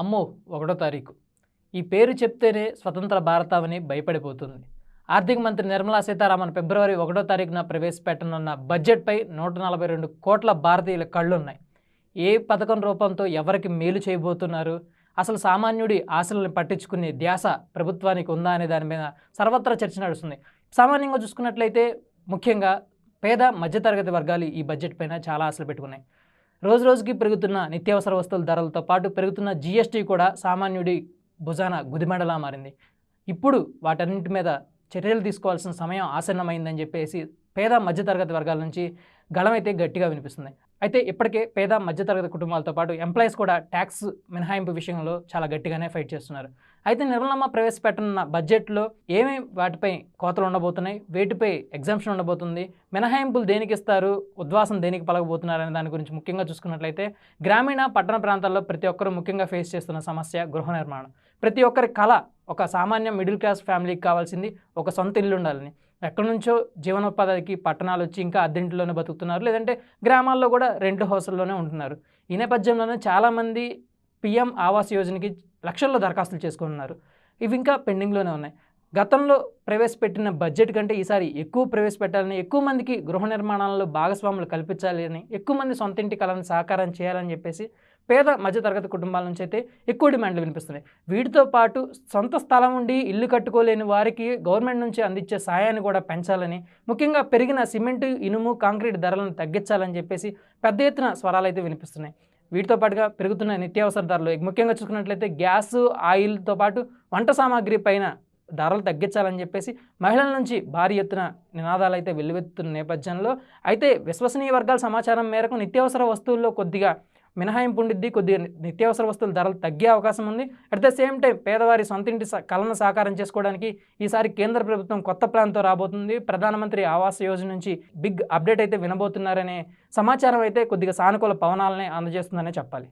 అమ్మో ఒకటో తారీఖు. ఈ పేరు చెప్తేనే స్వతంత్ర భారతావని భయపడిపోతుంది. ఆర్థిక మంత్రి నిర్మలా సీతారామన్ ఫిబ్రవరి ఒకటో తారీఖున ప్రవేశపెట్టనున్న బడ్జెట్పై నూట నలభై రెండు కోట్ల భారతీయుల కళ్ళున్నాయి. ఏ పథకం రూపంతో ఎవరికి మేలు చేయబోతున్నారు? అసలు సామాన్యుడి ఆశలను పట్టించుకునే ధ్యాస ప్రభుత్వానికి ఉందా అనే దాని మీద సర్వత్రా చర్చ నడుస్తుంది. సామాన్యంగా చూసుకున్నట్లయితే ముఖ్యంగా పేద మధ్యతరగతి వర్గాలు ఈ బడ్జెట్ పైన చాలా ఆశలు పెట్టుకున్నాయి. రోజు రోజుకి పెరుగుతున్న నిత్యావసర వస్తువుల ధరలతో పాటు పెరుగుతున్న జీఎస్టీ కూడా సామాన్యుడి భుజాన గుదిమెడలా మారింది. ఇప్పుడు వాటన్నింటి మీద చర్యలు తీసుకోవాల్సిన సమయం ఆసన్నమైందని చెప్పేసి పేద మధ్యతరగతి వర్గాల నుంచి గళమైతే గట్టిగా వినిపిస్తుంది. అయితే ఇప్పటికే పేద మధ్యతరగతి కుటుంబాలతో పాటు ఎంప్లాయీస్ కూడా ట్యాక్స్ మినహాయింపు విషయంలో చాలా గట్టిగానే ఫైట్ చేస్తున్నారు. అయితే నిర్మలమ్మ ప్రవేశపెట్టనున్న బడ్జెట్లో ఏమేమి వాటిపై కోతలు ఉండబోతున్నాయి వేటిపై ఎగ్జామ్షన్ ఉండబోతుంది మినహాయింపులు దేనికి ఇస్తారు ఉద్వాసం దేనికి పలకబోతున్నారు అనే దాని గురించి ముఖ్యంగా చూసుకున్నట్లయితే గ్రామీణ పట్టణ ప్రాంతాల్లో ప్రతి ఒక్కరూ ముఖ్యంగా ఫేస్ చేస్తున్న సమస్య గృహ నిర్మాణం. ప్రతి ఒక్కరి కళ ఒక సామాన్య మిడిల్ క్లాస్ ఫ్యామిలీకి కావాల్సింది ఒక సొంత ఇల్లు ఉండాలని. ఎక్కడి నుంచో జీవనోపాధికి పట్టణాలు వచ్చి ఇంకా అద్దెంట్లోనే బతుకుతున్నారు. లేదంటే గ్రామాల్లో కూడా రెంట్ హౌసుల్లోనే ఉంటున్నారు. ఈ నేపథ్యంలోనే చాలామంది పిఎం ఆవాస్ యోజనకి లక్షల్లో దరఖాస్తులు చేసుకున్నారు. ఇవి ఇంకా పెండింగ్లోనే ఉన్నాయి. గతంలో ప్రవేశపెట్టిన బడ్జెట్ కంటే ఈసారి ఎక్కువ ప్రవేశపెట్టాలని ఎక్కువ మందికి గృహ నిర్మాణాలలో భాగస్వాములు కల్పించాలి అని ఎక్కువ మంది సొంత ఇంటి కళను సాకారం చేయాలని చెప్పేసి పేద మధ్యతరగతి కుటుంబాల నుంచి అయితే ఎక్కువ డిమాండ్లు వినిపిస్తున్నాయి. వీటితో పాటు సొంత స్థలం ఉండి ఇల్లు కట్టుకోలేని వారికి గవర్నమెంట్ నుంచి అందించే సాయాన్ని కూడా పెంచాలని ముఖ్యంగా పెరిగిన సిమెంటు ఇనుము కాంక్రీట్ ధరలను తగ్గించాలని చెప్పేసి పెద్ద ఎత్తున స్వరాలు అయితే వినిపిస్తున్నాయి. వీటితో పాటుగా పెరుగుతున్న నిత్యావసర ధరలు ముఖ్యంగా చూసుకున్నట్లయితే గ్యాస్ ఆయిల్తో పాటు వంట సామాగ్రి పైన ధరలు తగ్గించాలని చెప్పేసి మహిళల నుంచి భారీ ఎత్తున నినాదాలు అయితే వెల్లువెత్తున్న నేపథ్యంలో అయితే విశ్వసనీయ వర్గాల సమాచారం మేరకు నిత్యావసర వస్తువుల్లో కొద్దిగా మినహాయింపు ఉండిద్ది కొద్దిగా నిత్యావసర వస్తువుల ధరలు తగ్గే అవకాశం ఉంది. అట్ ద సేమ్ టైం పేదవారి సొంతింటి స- కలను సాకారం చేసుకోవడానికి ఈసారి కేంద్ర ప్రభుత్వం కొత్త ప్లాన్తో రాబోతుంది. ప్రధానమంత్రి ఆవాస్ యోజన నుంచి బిగ్ అప్డేట్ అయితే వినబోతున్నారనే సమాచారం అయితే కొద్దిగా సానుకూల పవనాలనే అందజేస్తుందనే చెప్పాలి.